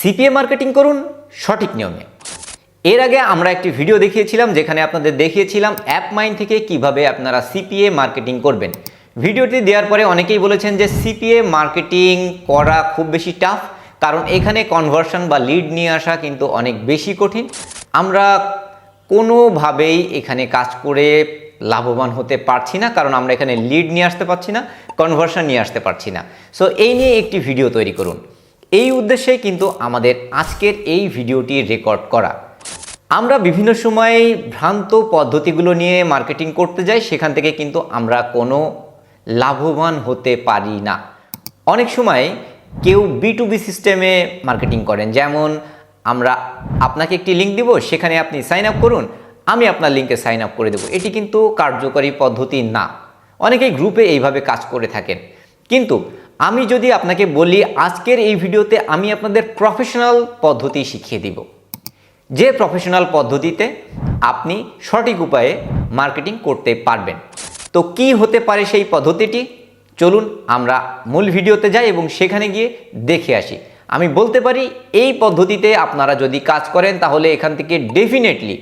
CPA marketing করুন সঠিক নিয়মে। এর আগে আমরা একটি ভিডিও দেখিয়েছিলাম যেখানে আপনাদের দেখিয়েছিলাম অ্যাপ মাইন থেকে কীভাবে আপনারা সিপিএ মার্কেটিং করবেন। ভিডিওটি দেওয়ার পরে অনেকেই বলেছেন যে সিপিএ মার্কেটিং করা খুব বেশি টাফ, কারণ এখানে কনভার্সন বা লিড নিয়ে আসা কিন্তু অনেক বেশি কঠিন। আমরা কোনোভাবেই এখানে কাজ করে লাভবান হতে পারছি না, কারণ আমরা এখানে লিড নিয়ে আসতে পারছি না কনভার্সন নিয়ে আসতে পারছি না। সো এই নিয়ে একটি ভিডিও তৈরি করুন। এই উদ্দেশ্যে কিন্তু আমাদের আজকের এই ভিডিওটি রেকর্ড করা। আমরা বিভিন্ন সময় ভ্রান্ত পদ্ধতিগুলো নিয়ে মার্কেটিং করতে যাই, সেখান থেকে কিন্তু আমরা কোনো লাভবান হতে পারি না। অনেক সময় কেউ বি টু বি সিস্টেমে মার্কেটিং করেন, যেমন আমরা আপনাকে একটি লিঙ্ক দিব, সেখানে আপনি সাইন আপ করুন, আমি আপনার লিঙ্কে সাইন আপ করে দেবো। এটি কিন্তু কার্যকরী পদ্ধতি না। অনেকেই গ্রুপে এইভাবে কাজ করে থাকেন। কিন্তু আমি যদি আপনাকে বলি, আজকের এই ভিডিওতে আমি আপনাদের প্রফেশনাল পদ্ধতি শিখিয়ে দিব। যে প্রফেশনাল পদ্ধতিতে আপনি সঠিক উপায়ে মার্কেটিং করতে পারবেন। তো কি হতে পারে সেই পদ্ধতিটি? চলুন আমরা মূল ভিডিওতে যাই এবং সেখানে গিয়ে দেখে আসি। আমি বলতে পারি, এই পদ্ধতিতে আপনারা যদি কাজ করেন, তাহলে এখান থেকে ডেফিনেটলি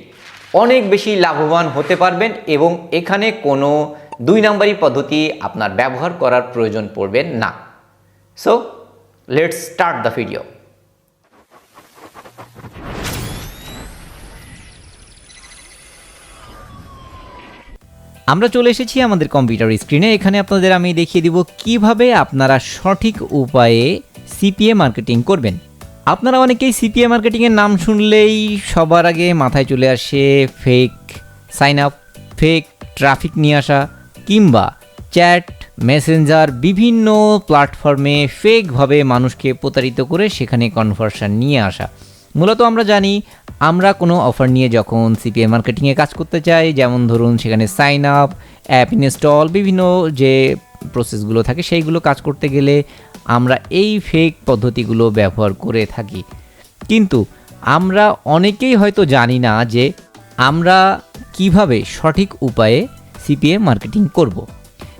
অনেক বেশি লাভবান হতে পারবেন এবং এখানে কোনো দুই নাম্বারি পদ্ধতি আপনার ব্যবহার করার প্রয়োজন পড়বে না। So let's start the video আমরা চলে এসেছি আমাদের কম্পিউটার স্ক্রিনে এখানে আপনাদের আমি দেখিয়ে দিব কীভাবে আপনারা সঠিক উপায়ে সিপিএ মার্কেটিং করবেন। আপনারা অনেকেই সিপিএ মার্কেটিংয়ের নাম শুনলেই সবার আগে মাথায় চলে আসে fake sign up fake traffic নিয়ে আসা কিংবা চ্যাট মেসেঞ্জার বিভিন্ন প্ল্যাটফর্মে ফেকভাবে মানুষকে প্রতারিত করে সেখানে কনভার্সন নিয়ে আসা মূলত আমরা জানি, আমরা কোনো অফার নিয়ে যখন সিপিএ মার্কেটিংয়ে কাজ করতে চাই, যেমন ধরুন সেখানে সাইন আপ অ্যাপ ইনস্টল বিভিন্ন যে প্রসেসগুলো থাকে সেইগুলো কাজ করতে গেলে আমরা এই ফেক পদ্ধতিগুলো ব্যবহার করে থাকি কিন্তু আমরা অনেকেই হয়তো জানি না যে আমরা কীভাবে সঠিক উপায়ে সিপিএ মার্কেটিং করব।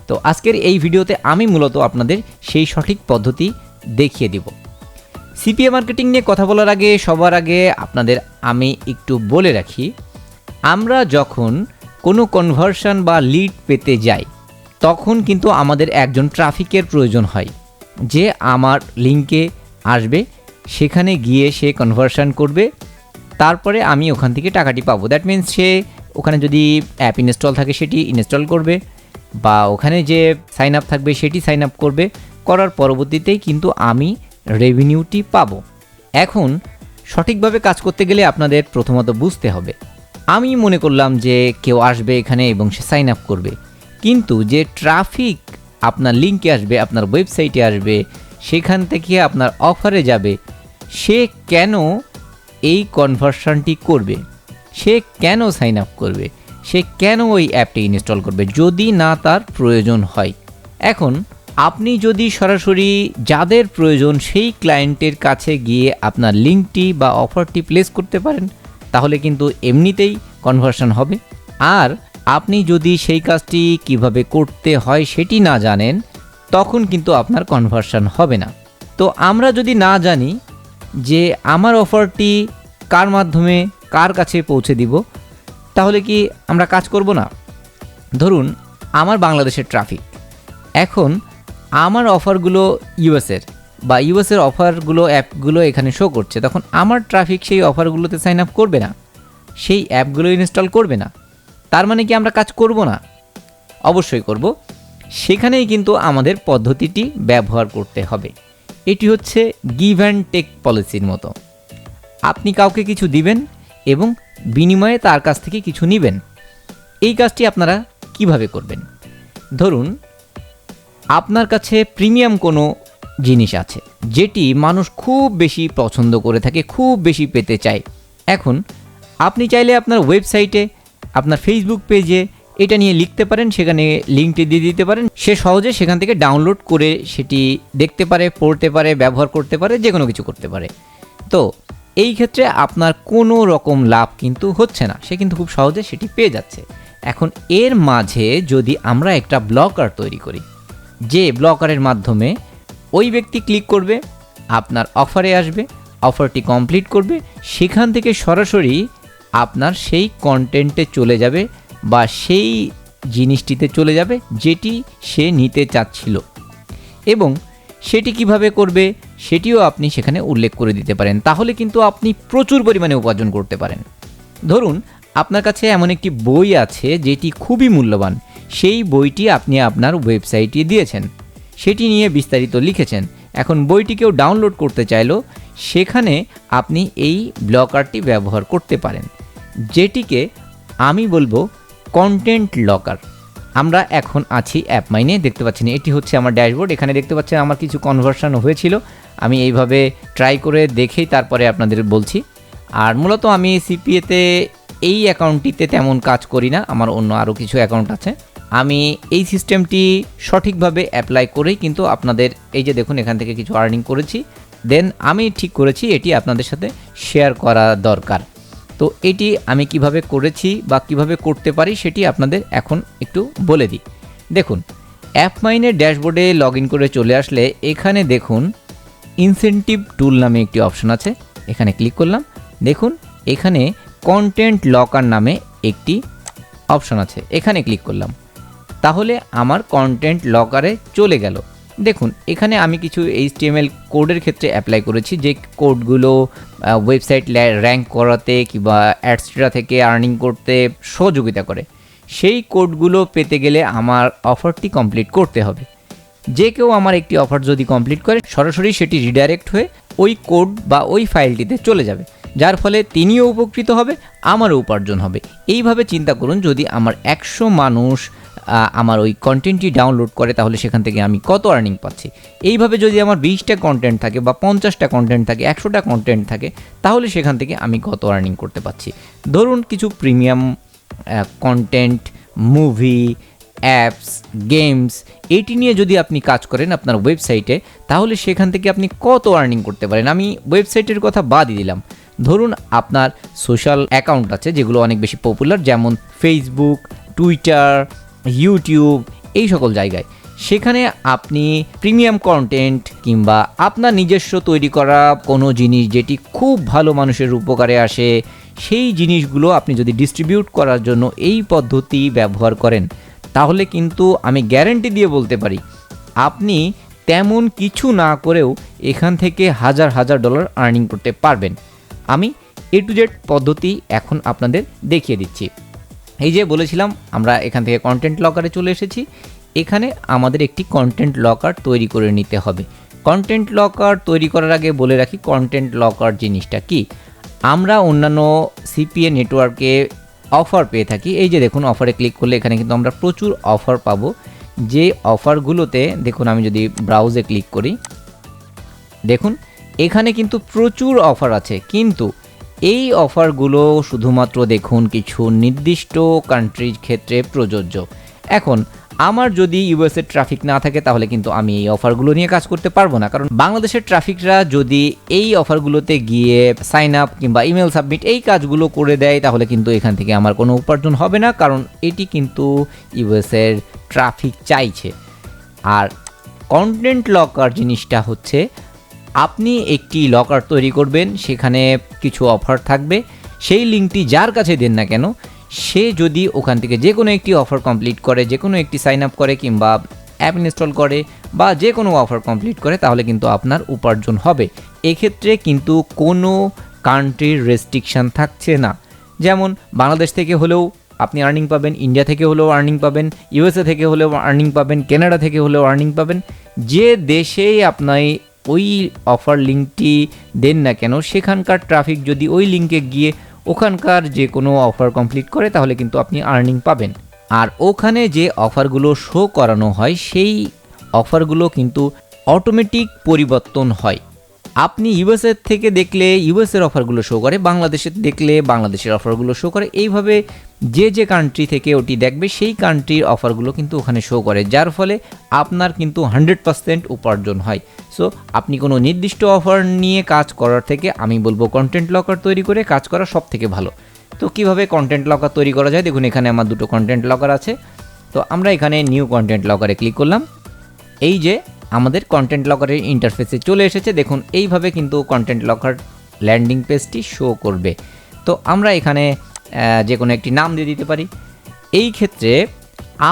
তো আজকের এই ভিডিওতে আমি মূলত আপনাদের সেই সঠিক পদ্ধতি দেখিয়ে দিব। সিপিএ মার্কেটিং নিয়ে কথা বলার আগে, সবার আগে আপনাদের আমি একটু বলে রাখি, আমরা যখন কোনো কনভার্সন বা লিড পেতে যাই, তখন কিন্তু আমাদের একজন ট্রাফিকের প্রয়োজন হয়, যে আমার লিঙ্কে আসবে, সেখানে গিয়ে সে কনভার্সন করবে, তারপরে আমি ওখান থেকে টাকাটি পাবো। দ্যাট মিন্স সে ওখানে যদি অ্যাপ ইনস্টল থাকে, সেটি ইনস্টল করবে। বা ওখানে যে সাইন আপ থাকবে, সেটি সাইন আপ করবে। করার পরবর্তীতেই কিন্তু আমি রেভিনিউটি পাব। এখন সঠিকভাবে কাজ করতে গেলে আপনাদের প্রথমত বুঝতে হবে। আমি মনে করলাম যে কেউ আসবে এখানে এবং সে সাইন আপ করবে। কিন্তু যে ট্রাফিক আপনার লিঙ্কে আসবে, আপনার ওয়েবসাইটে আসবে, সেখান থেকে আপনার অফারে যাবে, সে কেন এই কনভার্সনটি করবে? সে কেন সাইন আপ করবে? সে কেন ওই অ্যাপটি ইনস্টল করবে যদি না তার প্রয়োজন হয়? এখন, আপনি যদি সরাসরি যাদের প্রয়োজন সেই ক্লায়েন্টের কাছে গিয়ে আপনার লিঙ্কটি বা অফারটি প্লেস করতে পারেন, তাহলে কিন্তু এমনিতেই কনভার্সন হবে। আর আপনি যদি সেই কাজটি কীভাবে করতে হয় সেটি না জানেন, তখন কিন্তু আপনার কনভার্সন হবে না। তো আমরা যদি না জানি যে আমার অফারটি কার মাধ্যমে কার কাছে পৌঁছে দিব তাহলে কি আমরা কাজ করব না? ধরুন, আমার বাংলাদেশের ট্রাফিক এখন, আমার অফারগুলো ইউএসের বা ইউএসের অফারগুলো অ্যাপগুলো এখানে শো করছে। তখন আমার ট্রাফিক সেই অফারগুলোতে সাইন আপ করবে না? সেই অ্যাপগুলো ইনস্টল করবে না? তার মানে কি আমরা কাজ করব না? অবশ্যই করব। সেখানেই কিন্তু আমাদের পদ্ধতিটি ব্যবহার করতে হবে। এটি হচ্ছে গিভ অ্যান্ড টেক পলিসির মতো। আপনি কাউকে কিছু দিবেন এবং বিনিময়ে তার কাছ থেকে কিছু নেবেন। এই কাজটি আপনারা কীভাবে করবেন? ধরুন, আপনার কাছে প্রিমিয়াম কোনো জিনিস আছে, যেটি মানুষ খুব বেশি পছন্দ করে থাকে, খুব বেশি পেতে চায়। এখন, আপনি চাইলে আপনার ওয়েবসাইটে, আপনার ফেসবুক পেজে এটা নিয়ে লিখতে পারেন, সেখানে লিঙ্কটি দিয়ে দিতে পারেন। সে সহজে সেখান থেকে ডাউনলোড করে সেটি দেখতে পারে, পড়তে পারে, ব্যবহার করতে পারে যে কোনো কিছু করতে পারে। তো এই ক্ষেত্রে আপনার কোনো রকম লাভ কিন্তু হচ্ছে না। সে কিন্তু খুব সহজে সেটি পেয়ে যাচ্ছে। এখন এর মাঝে যদি আমরা একটা ব্লকার তৈরি করি, যে ব্লকারের মাধ্যমে ওই ব্যক্তি ক্লিক করবে, আপনার অফারে আসবে, অফারটি কমপ্লিট করবে, সেখান থেকে সরাসরি আপনার সেই কন্টেন্টে চলে যাবে বা সেই জিনিসটিতে চলে যাবে যেটি সে নিতে চাচ্ছিল। এবং সেটি কীভাবে করবে সেটিও আপনি সেখানে উল্লেখ করে দিতে পারেন। তাহলে কিন্তু আপনি প্রচুর পরিমাণে উপার্জন করতে পারেন। ধরুন, আপনার কাছে এমন একটি বই আছে যেটি খুবই মূল্যবান। সেই বইটি আপনি আপনার ওয়েবসাইটে দিয়েছেন। সেটি নিয়ে বিস্তারিত লিখেছেন। এখন বইটি কেউ ডাউনলোড করতে চাইলো সেখানে আপনি এই ব্লকারটি ব্যবহার করতে পারেন। যেটিকে আমি বলব কন্টেন্ট লকার। আমরা এখন আছি অ্যাপ মাইনে দেখতে পাচ্ছেন, এটি হচ্ছে আমার ড্যাশবোর্ড এখানে দেখতে পাচ্ছেন আমার কিছু কনভার্সন হয়েছিল। আমি এইভাবে ট্রাই করে দেখেই তারপরে আপনাদের বলছি। আর মূলত আমি সিপিএতে এই অ্যাকাউন্টটিতে তেমন কাজ করি না। আমার অন্য আরও কিছু অ্যাকাউন্ট আছে। আমি এই সিস্টেমটি সঠিকভাবে অ্যাপ্লাই করেই কিন্তু আপনাদের এই যে দেখুন, এখান থেকে কিছু আর্নিং করেছি। দেন আমি ঠিক করেছি, এটি আপনাদের সাথে শেয়ার করা দরকার। তো এটি আমি কীভাবে করেছি বা কীভাবে করতে পারি সেটি আপনাদের এখন একটু বলে দিই। দেখুন অ্যাপ মাইনের ড্যাশবোর্ডে লগ করে চলে আসলে এখানে দেখুন, ইনসেন্টিভ টুল নামে একটি অপশন আছে, এখানে ক্লিক করলাম। দেখুন, এখানে কন্টেন্ট লকার নামে একটি অপশন আছে, এখানে ক্লিক করলাম। তাহলে আমার কন্টেন্ট লকারে চলে গেল। দেখুন, এখানে আমি কিছু এইচটিএমএল কোডের ক্ষেত্রে অ্যাপ্লাই করেছি, যে কোডগুলো ওয়েবসাইট র্যাঙ্ক করাতে কিংবা অ্যাডস্ট্রা থেকে আর্নিং করতে সহযোগিতা করে। সেই কোডগুলো পেতে গেলে আমার অফারটি কমপ্লিট করতে হবে। যে কেউ আমার একটি অফার যদি কমপ্লিট করে, সরাসরি সেটি রিডাইরেক্ট হয়ে ওই কোড বা ওই ফাইলটিতে চলে যাবে। যার ফলে তিনিও উপকৃত হবে, আমারও উপার্জন হবে। এইভাবে চিন্তা করুন, যদি আমার একশো মানুষ আমার ওই কন্টেন্টটি ডাউনলোড করে, তাহলে সেখান থেকে আমি কত আর্নিং পাচ্ছি? এইভাবে যদি আমার বিশটা কন্টেন্ট থাকে বা পঞ্চাশটা কন্টেন্ট থাকে, একশোটা কন্টেন্ট থাকে, তাহলে সেখান থেকে আমি কত আর্নিং করতে পারছি? ধরুন কিছু premium content movie apps games এটি নিয়ে যদি আপনি কাজ করেন আপনার ওয়েবসাইটে তাহলে সেখান থেকে আপনি কত আর্নিং করতে পারেন? আমি ওয়েবসাইটের কথা বাদই দিলাম। ধরুন আপনার সোশ্যাল অ্যাকাউন্ট আছে, যেগুলো অনেক বেশি পপুলার যেমন ফেসবুক টুইটার ইউটিউব এই সকল জায়গায়। সেখানে আপনি প্রিমিয়াম কন্টেন্ট কিংবা আপনার নিজস্ব তৈরি করা কোনো জিনিস যেটি খুব ভালো মানুষের উপকারে আসে, সেই জিনিসগুলো আপনি যদি ডিস্ট্রিবিউট করার জন্য এই পদ্ধতি ব্যবহার করেন, তাহলে কিন্তু আমি গ্যারেন্টি দিয়ে বলতে পারি, আপনি তেমন কিছু না করেও এখান থেকে হাজার হাজার ডলার আর্নিং করতে পারবেন। আমি এ টু জেড পদ্ধতি এখন আপনাদের দেখিয়ে দিচ্ছি। এই যে বলেছিলাম, আমরা এখান থেকে কন্টেন্ট লকারে চলে এসেছি। এখানে আমাদের একটি কন্টেন্ট লকার তৈরি করে নিতে হবে। কন্টেন্ট লকার তৈরি করার আগে বলে রাখি কন্টেন্ট লকার জিনিসটা কি? আমরা অন্যান্য সিপিএ নেটওয়ার্কে অফার পেয়ে থাকি। এই যে দেখুন অফারে ক্লিক করলে এখানে কিন্তু আমরা প্রচুর অফার পাবো। যে অফারগুলোতে দেখুন আমি যদি ব্রাউজে ক্লিক করি, দেখুন, এখানে কিন্তু প্রচুর অফার আছে। কিন্তু এই অফারগুলো শুধুমাত্র দেখুন কিছু নির্দিষ্ট কান্ট্রির ক্ষেত্রে প্রযোজ্য। এখন, আমার যদি ইউএসের ট্রাফিক না থাকে, তাহলে কিন্তু আমি এই অফারগুলো নিয়ে কাজ করতে পারব না। কারণ বাংলাদেশের ট্রাফিকরা যদি এই অফারগুলোতে গিয়ে সাইন আপ কিংবা ইমেল সাবমিট এই কাজগুলো করে দেয়, তাহলে কিন্তু এখান থেকে আমার কোনো উপার্জন হবে না, কারণ এটি কিন্তু ইউএসের ট্রাফিক চাইছে। আর কন্টেন্ট লকার জিনিসটা হচ্ছে আপনি একটি লকার তৈরি করবেন, সেখানে কিছু অফার থাকবে। সেই লিঙ্কটি যার কাছে দেন না কেন, সে যদি ওখান থেকে যে কোনো একটি অফার কমপ্লিট করে যে কোনো একটি সাইন আপ করে কিংবা অ্যাপ ইনস্টল করে বা যে কোনো অফার কমপ্লিট করে, তাহলে কিন্তু আপনার উপার্জন হবে। এক্ষেত্রে কিন্তু কোনো কান্ট্রির রেস্ট্রিকশান থাকছে না। যেমন বাংলাদেশ থেকে হলেও আপনি আর্নিং পাবেন ইন্ডিয়া থেকে হলেও আর্নিং পাবেন ইউএসএ থেকে হলেও আর্নিং পাবেন কানাডা থেকে হলেও আর্নিং পাবেন। যে দেশেই আপনার ওই অফার লিঙ্কটি দেন না কেন, সেখানকার ট্রাফিক যদি ওই লিঙ্কে গিয়ে ওখানকার যে কোনো অফার কমপ্লিট করে, তাহলে কিন্তু আপনি আর্নিং পাবেন। আর ওখানে যে অফারগুলো শো করানো হয়, সেই অফারগুলো কিন্তু অটোমেটিক পরিবর্তন হয়। আপনি ইউএসএর থেকে দেখলে ইউএসের অফারগুলো শো করে, বাংলাদেশের দেখলে বাংলাদেশের অফারগুলো শো করে, এইভাবে যে যে কান্ট্রি থেকে ওটি দেখবে, সেই কান্ট্রির অফারগুলো কিন্তু ওখানে শো করে। যার ফলে আপনার কিন্তু হান্ড্রেড পার্সেন্ট উপার্জন হয়। সো আপনি কোনো নির্দিষ্ট অফার নিয়ে কাজ করার থেকে, আমি বলব কন্টেন্ট লকার তৈরি করে কাজ করা সব থেকে ভালো। তো কীভাবে কন্টেন্ট লকার তৈরি করা যায়? দেখুন, এখানে আমার দুটো কন্টেন্ট লকার আছে। তো আমরা এখানে নিউ কন্টেন্ট লকারে ক্লিক করলাম। এই যে আমাদের কন্টেন্ট লকারের ইন্টারফেসে চলে এসেছে। দেখুন, এইভাবে কিন্তু কন্টেন্ট লকার ল্যান্ডিং পেজটি শো করবে। তো আমরা এখানে যে কোনো একটি নাম দিয়ে দিতে পারি। এই ক্ষেত্রে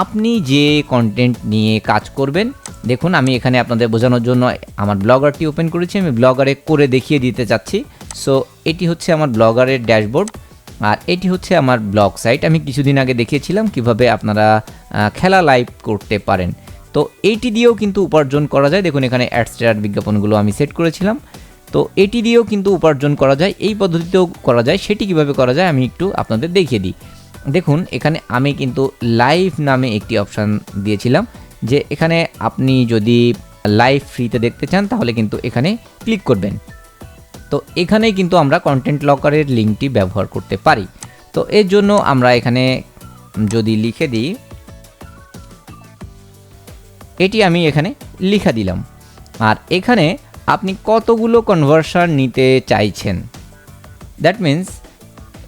আপনি যে কন্টেন্ট নিয়ে কাজ করবেন, দেখুন আমি এখানে আপনাদের বোঝানোর জন্য আমার ব্লগারটি ওপেন করেছি, আমি ব্লগারে করে দেখিয়ে দিতে চাচ্ছি। সো এটি হচ্ছে আমার ব্লগারের ড্যাশবোর্ড আর এটি হচ্ছে আমার ব্লগ সাইট আমি কিছুদিন আগে দেখিয়েছিলাম কীভাবে আপনারা খেলা লাইভ করতে পারেন। তো এইটি দিয়েও কিন্তু উপার্জন করা যায়। দেখুন এখানে অ্যাডস্টার বিজ্ঞাপনগুলো আমি সেট করেছিলাম। তো এটি দিয়েও কিন্তু উপার্জন করা যায়, এই পদ্ধতিতেও করা যায়, সেটি কীভাবে করা যায় আমি একটু আপনাদের দেখিয়ে দিই। দেখুন, এখানে আমি কিন্তু লাইভ নামে একটি অপশান দিয়েছিলাম, যে এখানে আপনি যদি লাইভ ফ্রিতে দেখতে চান, তাহলে কিন্তু এখানে ক্লিক করবেন। তো এখানে কিন্তু আমরা কন্টেন্ট লকারের লিঙ্কটি ব্যবহার করতে পারি। তো এর জন্য আমরা এখানে যদি লিখে দিই, এটি আমি এখানে লিখা দিলাম। আর এখানে আপনি কতগুলো কনভার্সন নিতে চাইছেন? দ্যাট মিন্স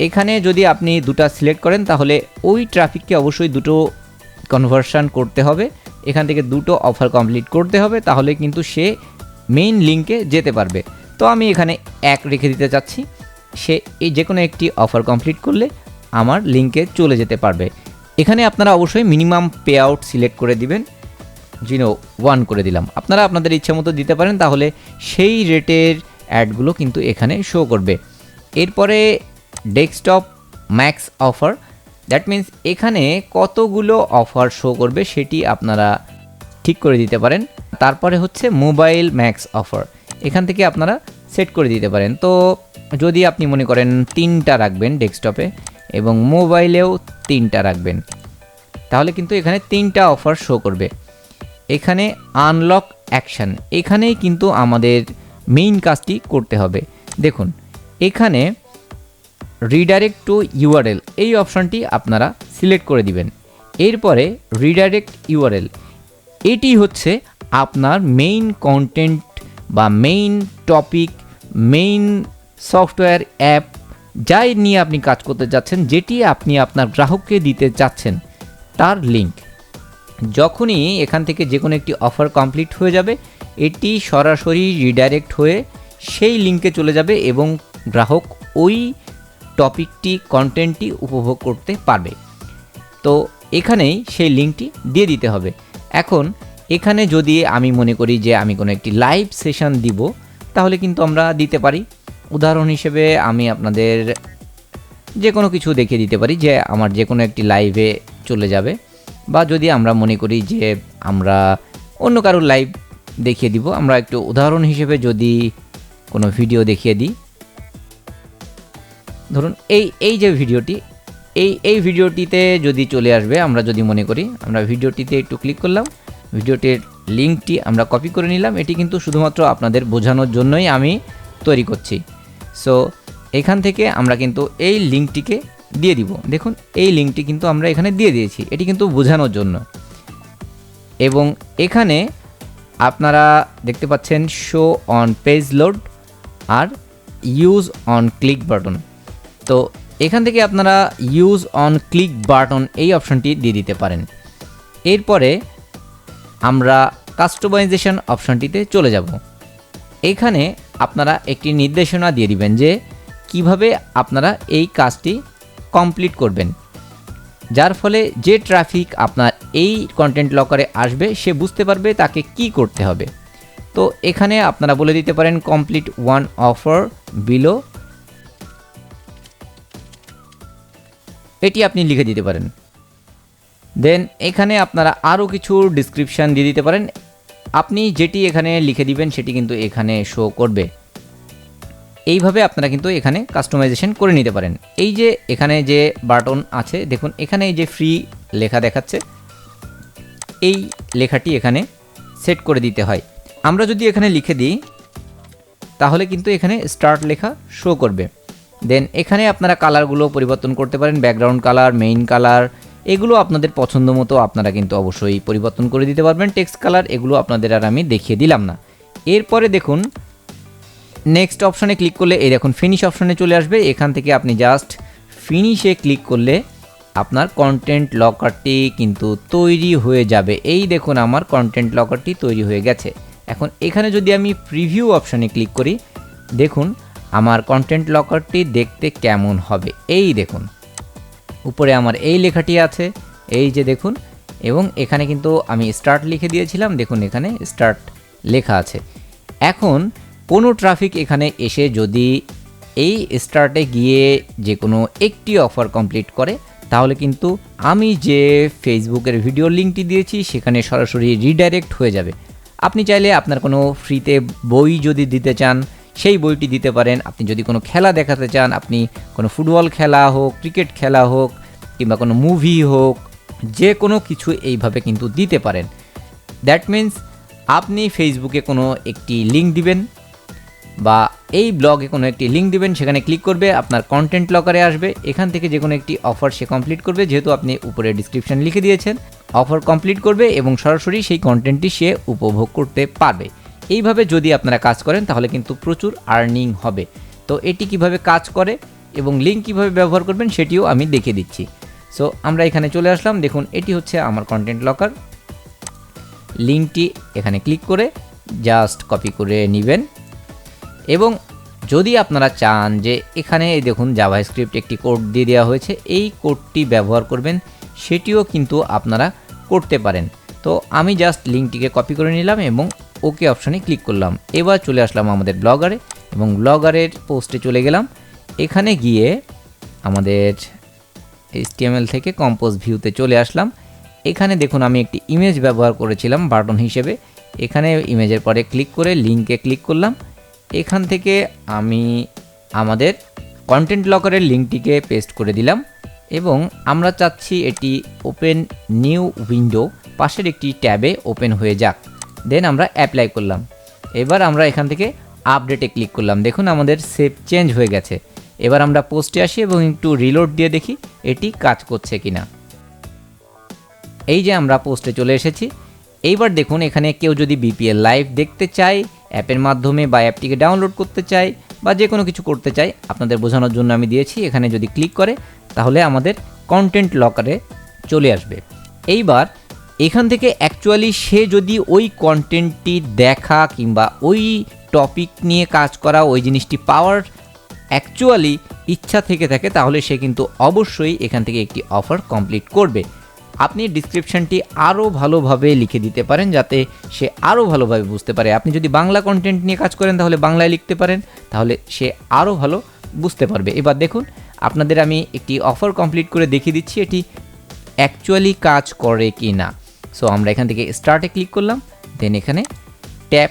এখানে যদি আপনি দুটা সিলেক্ট করেন, তাহলে ওই ট্রাফিককে অবশ্যই দুটো কনভার্সন করতে হবে। এখান থেকে দুটো অফার কমপ্লিট করতে হবে, তাহলে কিন্তু সে মেইন লিঙ্কে যেতে পারবে। তো আমি এখানে এক রেখে দিতে চাচ্ছি। সে এই যে কোনো একটি অফার কমপ্লিট করলে আমার লিঙ্কে চলে যেতে পারবে। এখানে আপনারা অবশ্যই মিনিমাম পে আউট সিলেক্ট করে দিবেন। জিনো ওয়ান করে দিলাম। আপনারা আপনাদের ইচ্ছা মতো দিতে পারেন, তাহলে সেই রেটের অ্যাডগুলো কিন্তু এখানে শো করবে। এরপরে desktop max offer that means এখানে কতগুলো অফার শো করবে সেটি আপনারা ঠিক করে দিতে পারেন। তারপরে হচ্ছে মোবাইল ম্যাক্স অফার এখান থেকে আপনারা সেট করে দিতে পারেন। তো যদি আপনি মনে করেন তিনটা রাখবেন ডেস্কটপে এবং মোবাইলেও তিনটা রাখবেন, তাহলে কিন্তু এখানে তিনটা অফার শো করবে। এখানে আনলক অ্যাকশন এখানেই কিন্তু আমাদের মেইন কাজটি করতে হবে। দেখুন, এখানে রিডাইরেক্ট টু ইউআরএল এই অপশনটি আপনারা সিলেক্ট করে দিবেন। এরপরে রিডাইরেক্ট ইউআরএল এটি হচ্ছে আপনার মেইন কন্টেন্ট বা main topic main software app যাই নিয়ে আপনি কাজ করতে যাচ্ছেন, যেটি আপনি আপনার গ্রাহককে দিতে চাচ্ছেন তার লিঙ্ক যখনই এখান থেকে যে কোনো একটি অফার কমপ্লিট হয়ে যাবে, এটি সরাসরি রিডাইরেক্ট হয়ে সেই লিঙ্কে চলে যাবে এবং গ্রাহক ওই টপিকটি কন্টেন্টটি উপভোগ করতে পারবে। তো এখানেই সেই লিঙ্কটি দিয়ে দিতে হবে। এখন এখানে যদি আমি মনে করি যে আমি কোনো একটি লাইভ সেশন দিব, তাহলে কিন্তু আমরা দিতে পারি। উদাহরণ হিসেবে আমি আপনাদের যে কোনো কিছু দেখিয়ে দিতে পারি যে আমার যে কোনো একটি লাইভে চলে যাবে। বা যদি আমরা মনে করি যে আমরা অন্য কারোর লাইভ দেখিয়ে দিব, আমরা একটু উদাহরণ হিসেবে যদি কোনো ভিডিও দেখিয়ে দিই। ধরুন, এই এই যে ভিডিওটি এই এই ভিডিওটিতে যদি চলে আসবে, আমরা যদি মনে করি, আমরা ভিডিওটিতে একটু ক্লিক করলাম ভিডিওটির লিঙ্কটি আমরা কপি করে নিলাম, এটি কিন্তু শুধুমাত্র আপনাদের বোঝানোর জন্যই আমি তৈরি করছি। সো এখান থেকে আমরা কিন্তু এই লিঙ্কটিকে দিয়ে দিব। দেখুন, এই লিঙ্কটি কিন্তু আমরা এখানে দিয়ে দিয়েছি। এটি কিন্তু বোঝানোর জন্য। এবং এখানে আপনারা দেখতে পাচ্ছেন শো অন পেজ লোড আর ইউজ অন ক্লিক বাটন তো এখান থেকে আপনারা ইউজ অন ক্লিক বাটন এই অপশনটি দিয়ে দিতে পারেন। এরপরে আমরা কাস্টমাইজেশন অপশনটিতে চলে যাব। এখানে আপনারা একটি নির্দেশনা দিয়ে দিবেন যে কীভাবে আপনারা এই কাজটি কমপ্লিট করবেন। যার ফলে যে ট্রাফিক আপনার এই কন্টেন্ট লকারে আসবে, সে বুঝতে পারবে তাকে কি করতে হবে। তো এখানে আপনারা বলে দিতে পারেন কমপ্লিট ওয়ান অফার বিলো এটি আপনি লিখে দিতে পারেন। দেন এখানে আপনারা আরও কিছু ডিসক্রিপশান দিয়ে দিতে পারেন। আপনি যেটি এখানে লিখে দিবেন, সেটি কিন্তু এখানে শো করবে। এইভাবে আপনারা কিন্তু এখানে কাস্টমাইজেশন করে নিতে পারেন। এই যে এখানে যে বাটন আছে, দেখুন এখানে এই যে ফ্রি লেখা দেখাচ্ছে, এই লেখাটি এখানে সেট করে দিতে হয়। আমরা যদি এখানে লিখে দিই, তাহলে কিন্তু এখানে স্টার্ট লেখা শো করবে। দেন এখানে আপনারা কালারগুলো পরিবর্তন করতে পারেন ব্যাকগ্রাউন্ড কালার মেইন কালার এগুলো আপনাদের পছন্দ মতো আপনারা কিন্তু অবশ্যই পরিবর্তন করে দিতে পারবেন। টেক্সট কালার এগুলো আপনাদের আর আমি দেখিয়ে দিলাম না। এরপরে দেখুন নেক্সট অপশনে ক্লিক করলে এই দেখুন ফিনিশ অপশনে চলে আসবে। এখান থেকে আপনি জাস্ট ফিনিশে ক্লিক করলে আপনার কন্টেন্ট লকারটি কিন্তু তৈরি হয়ে যাবে। এই দেখুন, আমার কন্টেন্ট লকারটি তৈরি হয়ে গেছে। এখন এখানে যদি আমি প্রিভিউ অপশানে ক্লিক করি, দেখুন, আমার কন্টেন্ট লকারটি দেখতে কেমন হবে। এই দেখুন, উপরে আমার এই লেখাটি আছে, এই যে দেখুন, এবং এখানে কিন্তু আমি স্টার্ট লিখে দিয়েছিলাম। দেখুন, এখানে স্টার্ট লেখা আছে। এখন কোনো ট্রাফিক এখানে এসে যদি এই স্টার্টে গিয়ে যে কোনো একটি অফার কমপ্লিট করে, তাহলে কিন্তু আমি যে ফেসবুকের ভিডিও লিঙ্কটি দিয়েছি, সেখানে সরাসরি রিডাইরেক্ট হয়ে যাবে। আপনি চাইলে আপনার কোনো ফ্রিতে বই যদি দিতে চান, সেই বইটি দিতে পারেন। আপনি যদি কোনো খেলা দেখাতে চান, আপনি কোনো ফুটবল খেলা হোক ক্রিকেট খেলা হোক, কিংবা কোনো মুভি হোক, যে কোনো কিছু এইভাবে কিন্তু দিতে পারেন। দ্যাট মিন্স আপনি ফেসবুকে কোনো একটি লিঙ্ক দিবেন বা এই ব্লগে কোনো একটি লিঙ্ক দিবেন, সেখানে ক্লিক করবে, আপনার কন্টেন্ট লকারে আসবে। এখান থেকে যে কোনো একটি অফার সে কমপ্লিট করবে, যেহেতু আপনি উপরে ডিসক্রিপশন লিখে দিয়েছেন। অফার কমপ্লিট করবে এবং সরাসরি সেই কন্টেন্টটি সে উপভোগ করতে পারবে। এইভাবে যদি আপনারা কাজ করেন, তাহলে কিন্তু প্রচুর আর্নিং হবে। তো এটি কীভাবে কাজ করে এবং লিঙ্ক কীভাবে ব্যবহার করবেন, সেটিও আমি দেখে দিচ্ছি। সো আমরা এখানে চলে আসলাম। দেখুন, এটি হচ্ছে আমার কন্টেন্ট লকার লিঙ্কটি এখানে ক্লিক করে জাস্ট কপি করে নেবেন। এবং যদি আপনারা চান যে এখানে দেখুন জাভা স্ক্রিপ্ট একটি কোড দিয়ে দেওয়া হয়েছে, এই কোডটি ব্যবহার করবেন, সেটিও কিন্তু আপনারা করতে পারেন। তো আমি জাস্ট লিঙ্কটিকে কপি করে নিলাম এবং ওকে অপশানে ক্লিক করলাম। এবার চলে আসলাম আমাদের ব্লগারে এবং ব্লগারের পোস্টে চলে গেলাম। এখানে গিয়ে আমাদের HTML থেকে কম্পোজ ভিউতে চলে আসলাম। এখানে দেখুন, আমি একটি ইমেজ ব্যবহার করেছিলাম বাটন হিসেবে। এখানে ইমেজের পরে ক্লিক করে লিঙ্কে ক্লিক করলাম। এখান থেকে আমি আমাদের কন্টেন্ট লকারের লিঙ্কটিকে পেস্ট করে দিলাম এবং আমরা চাচ্ছি এটি ওপেন নিউ উইন্ডো পাশের একটি ট্যাবে ওপেন হয়ে যাক। দেন আমরা অ্যাপ্লাই করলাম। এবার আমরা এখান থেকে আপডেটে ক্লিক করলাম। দেখুন আমাদের সেভ চেঞ্জ হয়ে গেছে। এবার আমরা পোস্টে আসি এবং একটু রিলোড দিয়ে দেখি এটি কাজ করছে কিনা। এই যে আমরা পোস্টে চলে এসেছি। এইবার দেখুন এখানে কেউ যদি বিপিএল লাইভ দেখতে চায় অ্যাপের মাধ্যমে বা অ্যাপটিকে ডাউনলোড করতে চায় বা যে কোনো কিছু করতে চায় আপনাদের বোঝানোর জন্য আমি দিয়েছি। এখানে যদি ক্লিক করে, তাহলে আমাদের কন্টেন্ট লকারে চলে আসবে। এইবার এখান থেকে অ্যাকচুয়ালি সে যদি ওই কন্টেন্টটি দেখা কিংবা ওই টপিক নিয়ে কাজ করা, ওই জিনিসটি পাওয়ার অ্যাকচুয়ালি ইচ্ছা থেকে থাকে, তাহলে সে কিন্তু অবশ্যই এখান থেকে একটি অফার কমপ্লিট করবে। আপনি ডিসক্রিপশনটি আরও ভালোভাবে লিখে দিতে পারেন যাতে সে আরও ভালোভাবে বুঝতে পারে। আপনি যদি বাংলা কন্টেন্ট নিয়ে কাজ করেন তাহলে বাংলায় লিখতে পারেন, তাহলে সে আরও ভালো বুঝতে পারবে। এবার দেখুন, আপনাদের আমি একটি অফার কমপ্লিট করে দেখিয়ে দিচ্ছি, এটি অ্যাকচুয়ালি কাজ করে কি না সো আমরা এখান থেকে স্টার্টে ক্লিক করলাম দেন এখানে ট্যাপ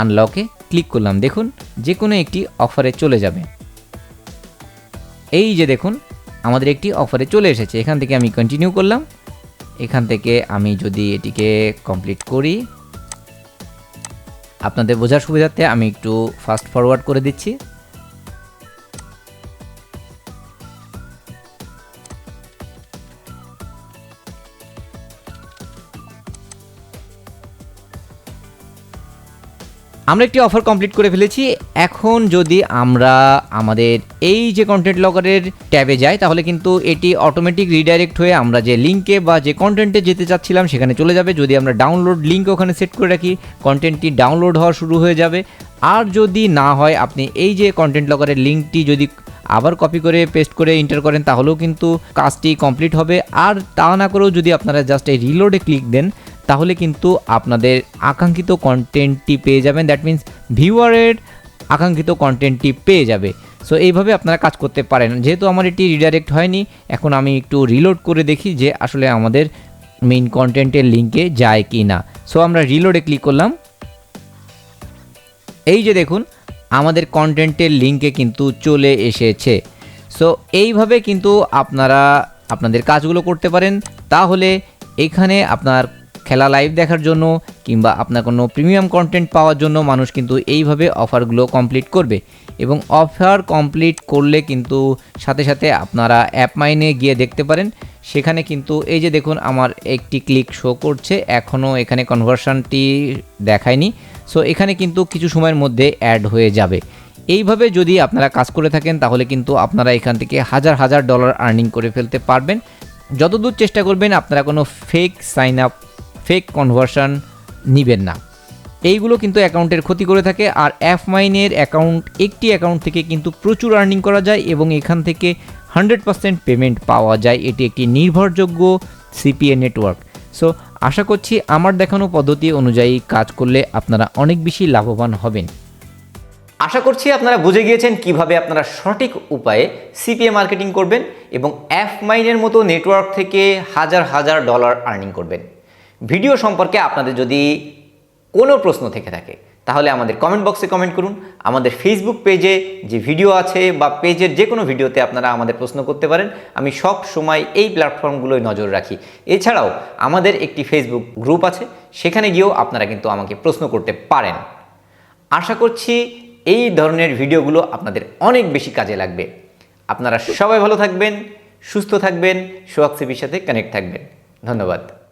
আনলকে ক্লিক করলাম। দেখুন যে কোনো একটি অফারে চলে যাবে। এই যে দেখুন, আমাদের একটি অফারে চলে এসেছে। এখান থেকে আমি কন্টিনিউ করলাম। এখান থেকে আমি যদি এটিকে কমপ্লিট করি, আপনাদের বোঝার সুবিধার্থে আমি একটু ফাস্ট ফরওয়ার্ড করে দিচ্ছি। আমরা একটি অফার কমপ্লিট করে ফেলেছি। এখন যদি আমরা আমাদের এই যে কন্টেন্ট লকারের ট্যাবে যাই, তাহলে কিন্তু এটি অটোমেটিক রিডাইরেক্ট হয়ে আমরা যে লিঙ্কে বা যে কন্টেন্টে যেতে চাচ্ছিলাম, সেখানে চলে যাবে। যদি আমরা ডাউনলোড লিঙ্ক ওখানে সেট করে রাখি কন্টেন্টটি ডাউনলোড হওয়া শুরু হয়ে যাবে। আর যদি না হয়, আপনি এই যে কন্টেন্ট লকারের লিঙ্কটি যদি আবার কপি করে পেস্ট করে এন্টার করেন, তাহলেও কিন্তু কাজটি কমপ্লিট হবে। আর তা না করেও যদি আপনারা জাস্ট এই রিলোডে ক্লিক দেন তাহলে কিন্তু আপনাদের আকাঙ্ক্ষিত কন্টেন্টটি পেয়ে যাবেন। দ্যাট মিন্স ভিউয়ারের আকাঙ্ক্ষিত কন্টেন্টটি পেয়ে যাবে। সো এইভাবে আপনারা কাজ করতে পারেন। যেহেতু আমার এটি রিডাইরেক্ট হয়নি, এখন আমি একটু রিলোড করে দেখি যে আসলে আমাদের মেইন কন্টেন্টের লিঙ্কে যায় কি না সো আমরা রিলোডে ক্লিক করলাম। এই যে দেখুন, আমাদের কন্টেন্টের লিঙ্কে কিন্তু চলে এসেছে। সো এইভাবে কিন্তু আপনারা আপনাদের কাজগুলো করতে পারেন। তাহলে এখানে আপনার খেলা লাইভ দেখার জন্য কিংবা আপনার কোনো প্রিমিয়াম কন্টেন্ট পাওয়ার জন্য মানুষ কিন্তু এইভাবে অফারগুলো কমপ্লিট করবে। এবং অফার কমপ্লিট করলে কিন্তু সাথে সাথে আপনারা অ্যাপ মাইনে গিয়ে দেখতে পারেন। সেখানে কিন্তু এই যে দেখুন আমার একটি ক্লিক শো করছে, এখনও এখানে কনভার্সনটি দেখায়নি। সো এখানে কিন্তু কিছু সময়ের মধ্যে অ্যাড হয়ে যাবে। এইভাবে যদি আপনারা কাজ করে থাকেন, তাহলে কিন্তু আপনারা এখান থেকে হাজার হাজার ডলার আর্নিং করে ফেলতে পারবেন। যতদূর চেষ্টা করবেন আপনারা কোনো fake sign up fake conversion নিবেন না। এইগুলো কিন্তু অ্যাকাউন্টের ক্ষতি করে থাকে আর অ্যাপ মাইনের অ্যাকাউন্ট, একটি অ্যাকাউন্ট থেকে কিন্তু প্রচুর আর্নিং করা যায় এবং এখান থেকে হান্ড্রেড পার্সেন্ট পেমেন্ট পাওয়া যায়। এটি একটি নির্ভরযোগ্য সিপিএ নেটওয়ার্ক সো আশা করছি আমার দেখানো পদ্ধতি অনুযায়ী কাজ করলে আপনারা অনেক বেশি লাভবান হবেন। আশা করছি আপনারা বুঝে গিয়েছেন কীভাবে আপনারা সঠিক উপায়ে সিপিএ মার্কেটিং করবেন এবং অ্যাপ মাইনের মতো নেটওয়ার্ক থেকে হাজার হাজার ডলার আর্নিং করবেন। ভিডিও সম্পর্কে আপনাদের যদি কোনো প্রশ্ন থেকে থাকে, তাহলে আমাদের কমেন্ট বক্সে কমেন্ট করুন। আমাদের ফেসবুক পেজে যে ভিডিও আছে বা পেজের যে কোনো ভিডিওতে আপনারা আমাদের প্রশ্ন করতে পারেন। আমি সব সময় এই প্ল্যাটফর্মগুলোয় নজর রাখি। এছাড়াও আমাদের একটি ফেসবুক গ্রুপ আছে, সেখানে গিয়েও আপনারা কিন্তু আমাকে প্রশ্ন করতে পারেন। আশা করছি এই ধরনের ভিডিওগুলো আপনাদের অনেক বেশি কাজে লাগবে। আপনারা সবাই ভালো থাকবেন, সুস্থ থাকবেন, সোহাগ সিবির সাথে কানেক্ট থাকবেন। ধন্যবাদ।